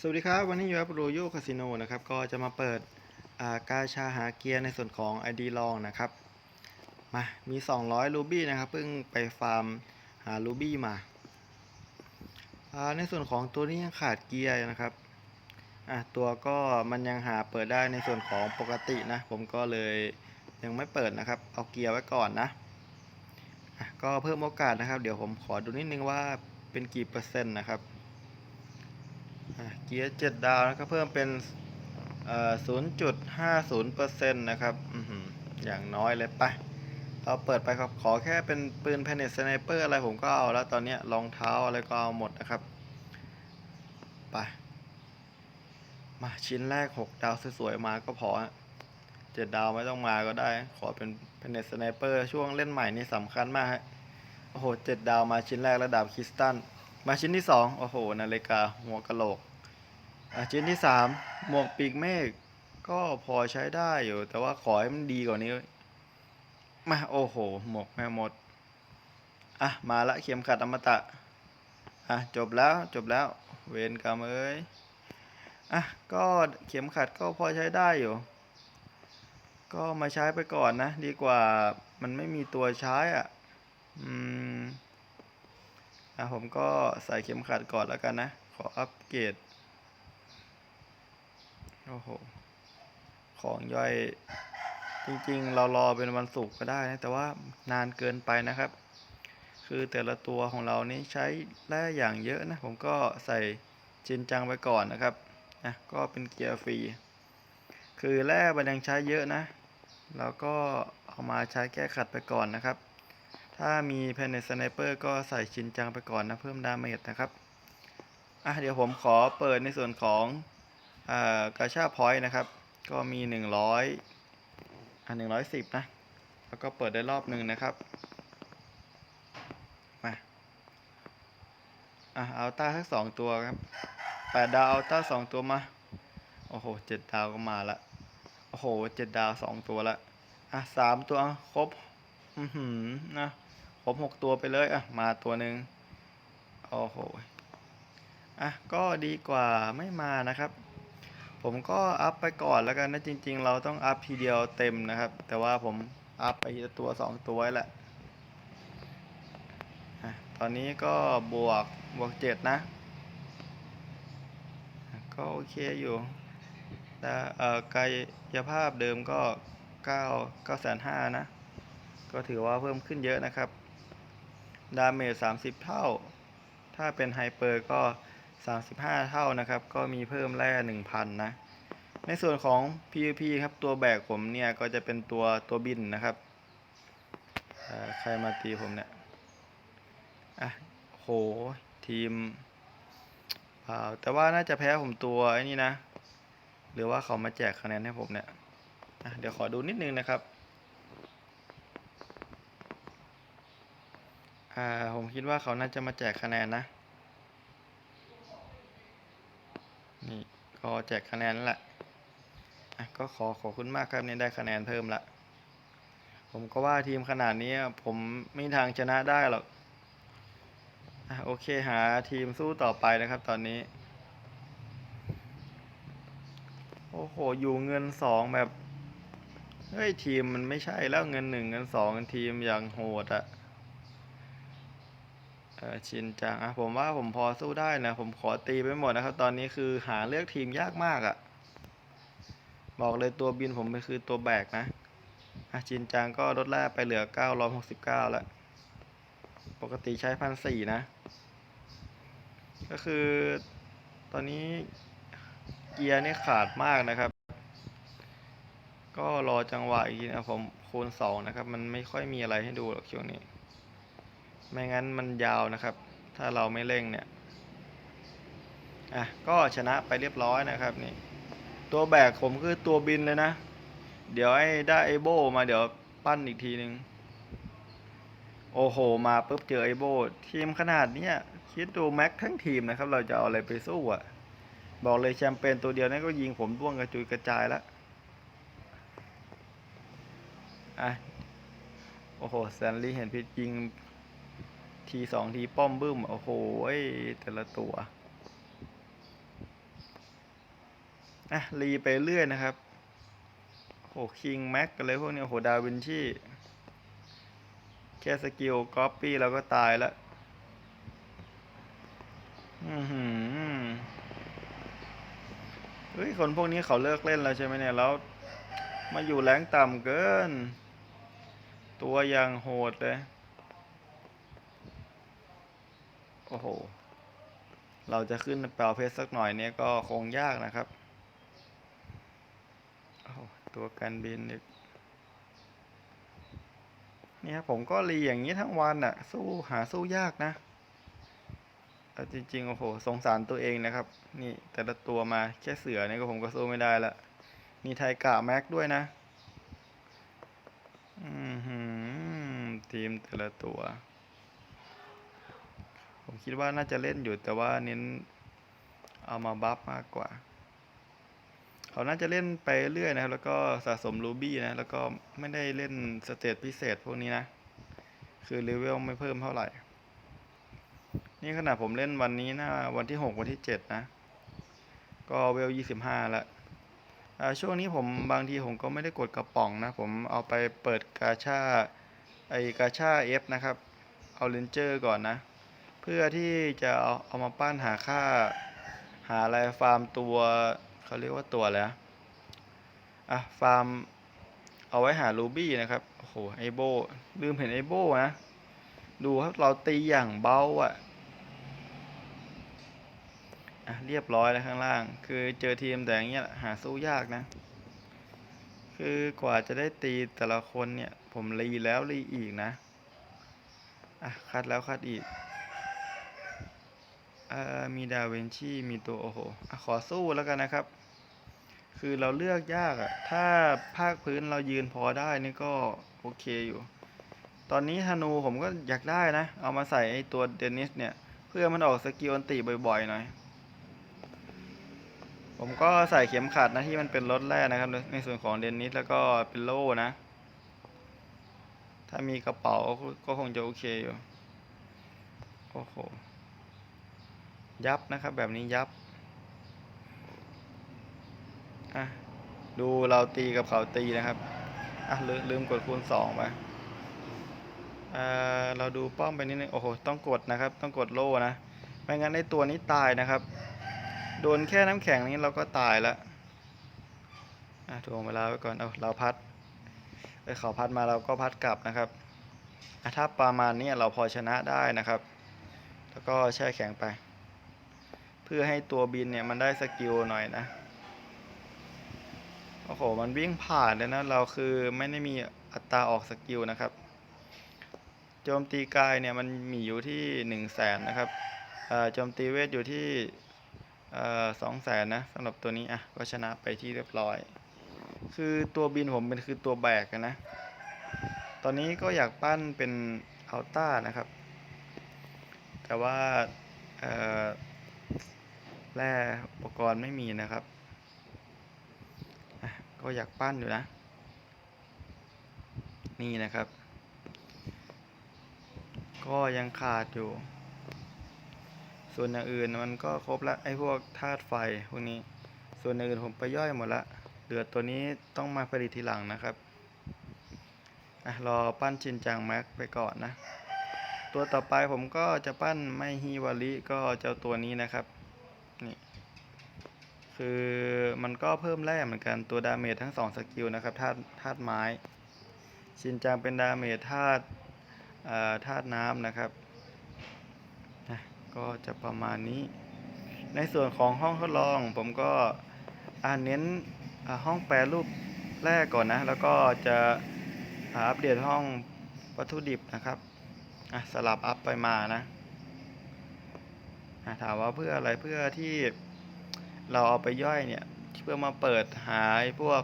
สวัสดีครับ วันนี้อยู่กับโรโยคาสิโนนะครับ ก็จะมาเปิดากาชาหาเกียร์ในส่วนของ ID ลองนะครับ มามี 200 รูบี้นะครับ เพิ่งไปฟาร์มหารูบี้มาาในส่วนของตัวนี้ยังขาดเกียร์นะครับ ตัวก็มันยังหาเปิดได้ในส่วนของปกตินะ ผมก็เลยยังไม่เปิดนะครับ เอาเกียร์ไว้ก่อนนะะก็เพิ่มโอกาสนะครับ เดี๋ยวผมขอดูนิดนึงว่าเป็นกี่เปอร์เซ็นต์นะครับ เกียร์เจ็ดดาวนะครับเพิ่มเป็นศูนย์จุดห้าศูนย์เปอร์เซ็นต์นะครับอย่างน้อยเลยไปเราเปิดไปครับขอแค่เป็นปืนแพนเนตสไนเปอร์อะไรผมก็เอาแล้วตอนเนี้ยรองเท้าอะไรก็เอาหมดนะครับ ไป มาชิ้นแรก 6 ดาวสวยๆมาก็พอเจ็ดดาวไม่ต้องมาก็ได้ ขอเป็นแพนเนตสไนเปอร์ช่วงเล่นใหม่นี่สำคัญมากฮะโอ้โหเจ็ดดาวมาชิ้นแรกระดับคริสตัลมาชิ้นที่สองโอ้โห นาฬิกาหัวกะโหลก ชิ้นที่สามหมวกปีกเมฆก็พอใช้ได้อยู่ แต่ว่าขอให้มันดีกว่านี้มาโอ้โห หมวกแม่มด อะ มาละเข็มขัดอมตะ อะ จบแล้วจบแล้ว เวรกรรมเอ้ย อะ ก็เข็มขัดก็พอใช้ได้อยู่ ก็มาใช้ไปก่อนนะ ดีกว่ามันไม่มีตัวใช้อะ อืม อะ ผมก็ใส่เข็มขัดก่อนแล้วกันนะ ขออัปเกรด โอ้โห ของย่อยจริงๆ เรารอเป็นวันศุกร์ก็ได้นะ แต่ว่านานเกินไปนะครับ คือแต่ละตัวของเรานี่ใช้แร่อย่างเยอะนะ ผมก็ใส่จินจังไปก่อนนะครับนะก็เป็นเกียร์ฟรี คือแร่มันยังใช้เยอะนะเราก็เอามาใช้แก้ขัดไปก่อนนะครับ ถ้ามีแพนเนสไนเปอร์ก็ใส่ชินจังไปก่อนนะ เพิ่มดาเมจนะครับ อะเดี๋ยวผมขอเปิดในส่วนของ กาชาพอยต์นะครับ ก็มีหนึ่งร้อยอ่าหนึ่งร้อยสิบนะ แล้วก็เปิดได้รอบหนึ่งนะครับ มาอะเอาต้าทั้งสองตัวครับแปดดาวเอาต้าสองตัวมา โอ้โหเจ็ดดาวก็มาละ โอ้โหเจ็ดดาวสองตัวละ อะสามตัวครบ อือหือนะครบหกตัวไปเลย อะ มาตัวหนึ่งโอ้โห อะ ก็ดีกว่าไม่มานะครับ ผมก็อัพไปก่อนแล้วกันนะจริง ๆ เราต้องอัพทีเดียวเต็มนะครับ แต่ว่าผมอัพไปตัวสองตัวไว้แหละตอนนี้ก็บวกบวกเจ็ดนะ ก็โอเคอยู่แต่กายภาพเดิมก็เก้าเก้าแสนห้านะ ก็ถือว่าเพิ่มขึ้นเยอะนะครับ ดาเมจสามสิบเท่า ถ้าเป็นไฮเปอร์ก็ 35 เท่านะครับ ก็มีเพิ่มแร่1,000 นะ ในส่วนของ PVP ครับ ตัวแบกผมเนี่ย ก็จะเป็นตัวตัวบินนะครับอ่อใครมาตีผมเนี่ย อะโห ทีมเปล่าแต่ว่าน่าจะแพ้ผมตัวไอ้นี่นะ หรือว่าเขามาแจกคะแนนให้ผมเนี่ยเดี๋ยวขอดูนิดนึงนะครับอ่าผมคิดว่าเขาน่าจะมาแจกคะแนนนะ นี่ก็แจกคะแนนแล้วแหละก็ขอขอบคุณมากครับนี่ได้คะแนนเพิ่มละ ผมก็ว่าทีมขนาดนี้ผมไม่ทางชนะได้หรอกอโอเคหาทีมสู้ต่อไปนะครับตอนนี้ โอ้โห อยู่เงินสองแบบ เฮ้ย ทีมมันไม่ใช่แล้วเงินหนึ่งเงินสองทีมอย่างโหดอะ เออชินจังอะผมว่าผมพอสู้ได้นะ ผมขอตีไปหมดนะครับ ตอนนี้คือหาเลือกทีมยากมากอะบอกเลยตัวบินผมมันคือตัวแบกนะอะชินจังก็ลดแรกไปเหลือ 969 แล้ว ปกติใช้พันสี่นะ ก็คือตอนนี้เกียร์นี่ขาดมากนะครับ ก็รอจังหวะอีกทีนะผมคูณสองนะครับ มันไม่ค่อยมีอะไรให้ดูหรอกช่วงนี้ ไม่งั้นมันยาวนะครับ ถ้าเราไม่เร่งเนี่ย อะ ก็ชนะไปเรียบร้อยนะครับนี่ ตัวแบกผมคือตัวบินเลยนะ เดี๋ยวไอ้ได้ไอโบมาเดี๋ยวปั้นอีกทีหนึงโอ้โห มาปุ๊บเจอไอโบทีมขนาดเนี้ยคิดดูแม็กทั้งทีมนะครับ เราจะเอาอะไรไปสู้อะ บอกเลยแชมเปญตัวเดียวนั่นก็ยิงผมร่วงกระจุยกระจายแล้วอะ โอ้โหแซนลี่เห็นพิษยิง ทีสองทีป้อมบึ้ม โอ้โหแต่ละตัวอะรีไปเรื่อยนะครับโอ้คิงแม็กกันเลยพวกนี้โหดาวินชี่ แค่สกิลก๊อปปี้เราก็ตายแล้วอือหือเฮ้ย คนพวกนี้เขาเลิกเล่นแล้วใช่ไหมเนี่ย แล้ว มาอยู่แรงต่ำเกิน ตัวอย่างโหดเลย โอ้โห เราจะขึ้นเปล่าเพชรสักหน่อยเนี่ยก็คงยากนะครับ โอ้ตัวกันบินอีกเนี่ยผมก็รีอย่างนี้ทั้งวันอะสู้หาสู้ยากนะแต่จริงๆ โอ้โห สงสารตัวเองนะครับ นี่แต่ละตัวมาแค่เสือเนี่ยก็ผมก็สู้ไม่ได้ละมีไทกะแม็กด้วยนะ อือหือทีมแต่ละตัว คิดว่าน่าจะเล่นอยู่แต่ว่าเน้นเอามาบัฟมากกว่า เขาน่าจะเล่นไปเรื่อยนะครับ แล้วก็สะสมรูบี้นะ แล้วก็ไม่ได้เล่นสเตจพิเศษพวกนี้นะ คือเลเวลไม่เพิ่มเท่าไหร่ นี่ขนาดผมเล่นวันนี้นะวันที่หกวันที่เจ็ดนะ ก็เวลยี่สิบห้าละช่วงนี้ผมบางทีผมก็ไม่ได้กดกระป๋องนะ ผมเอาไปเปิดกาชาไอกาชาเอฟนะครับ เอาเลนเจอร์ก่อนนะ เพื่อที่จะเอาเอามาปั้นหาค่า หาอะไรฟาร์มตัวเขาเรียกว่าตัวอะไรนะอะฟาร์มเอาไว้หารูบี้นะครับ โอ้โหไอโบลืมเห็นไอโบนะดูครับเราตีอย่างเบาอะ่ะอะเรียบร้อยแล้วข้างล่าง คือเจอทีมแต่อย่างเงี้ยหาสู้ยากนะ คือกว่าจะได้ตีแต่ละคนเนี่ย ผมรีแล้วรีอีกนะ อะคัดแล้วคัดอีก มีดาเวนชีมีตัวโอ้โหอขอสู้แล้วกันนะครับ คือเราเลือกยากอะถ้าภาคพื้นเรายืนพอได้นี่ก็โอเคอยู่ ตอนนี้ธนูผมก็อยากได้นะ เอามาใส่ไอตัวเดนิสเนี่ย เพื่อมันออกสกิลอันติบ่อยๆหน่อย ผมก็ใส่เข็มขัดนะที่มันเป็นรถแร่นะครับ ในส่วนของเดนิสแล้วก็เป็นโล่นะ ถ้ามีกระเป๋าก็คงจะโอเคอยู่ โอ้โห ยับนะครับแบบนี้ยับอะดูเราตีกับเขาตีนะครับอะลืมลืมกดคูณสองไปอ่าเราดูป้อมไปนิดนึงโอ้โหต้องกดนะครับ ต้องกดโล่นะไม่งั้นในตัวนี้ตายนะครับ โดนแค่น้ำแข็งนี้เราก็ตายแล้วอะถ่วงเวลาไว้ก่อนเอาเราพัดไอ้เขาพัดมาเราก็พัดกลับนะครับถ้าประมาณนี้เราพอชนะได้นะครับ แล้วก็แช่แข็งไป พื่อให้ตัวบินเนี่ยมันได้สกิลหน่อยนะ โอ้โห มันวิ่งผ่านเลยนะ เราคือไม่ได้มีอัตราออกสกิลนะครับ โจมตีกายเนี่ยมันมีอยู่ที่หนึ่งแสนนะครับอ่าโจมตีเวทอยู่ที่สองแสนนะสำหรับตัวนี้อะก็ชนะไปที่เรียบร้อย คือตัวบินผมเป็นคือตัวแบกนะ ตอนนี้ก็อยากปั้นเป็นอัลต้านะครับ แต่ว่า แร่อุปกรณ์ไม่มีนะครับ ก็อยากปั้นอยู่นะ นี่นะครับ ก็ยังขาดอยู่ ส่วนอย่างอื่นมันก็ครบละไอ้พวกธาตุไฟพวกนี้ ส่วนอื่นผมไปย่อยหมดละเหลือตัวนี้ต้องมาผลิตทีหลังนะครับอะรอปั้นชินจังแม็กไปก่อนนะ ตัวต่อไปผมก็จะปั้นไม่ฮิวาริก็เจ้าตัวนี้นะครับ คือมันก็เพิ่มแร่เหมือนกันตัวดาเมจทั้งสองสกิลนะครับธาตุธาตุไม้ ชินจังเป็นดาเมจธาตุเอ่อธาตุน้ำนะครับนะก็จะประมาณนี้ ในส่วนของห้องทดลองผมก็อ่าเน้นห้องแปรรูปแรกก่อนนะ แล้วก็จะอัปเดตห้องวัตถุดิบนะครับอะสลับอัพไปมานะถามว่าเพื่ออะไรเพื่อที่ เราเอาไปย่อยเนี่ยเพื่อมาเปิดหาไอ้พวก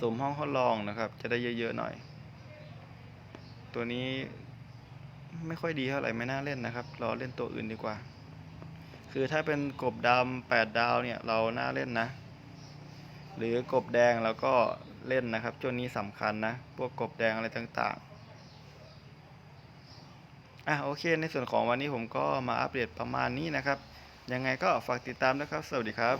สมห้องทดลองนะครับ จะได้เยอะๆหน่อย ตัวนี้ไม่ค่อยดีเท่าไหร่ไม่น่าเล่นนะครับรอเล่นตัวอื่นดีกว่า คือถ้าเป็นกบดำแปดดาวเนี่ยเราน่าเล่นนะ หรือกบแดงเราก็เล่นนะครับช่วงนี้สำคัญนะ พวกกบแดงอะไรต่างๆอะโอเค ในส่วนของวันนี้ผมก็มาอัปเดตประมาณนี้นะครับ ยังไงก็ฝากติดตามนะครับ สวัสดีครับ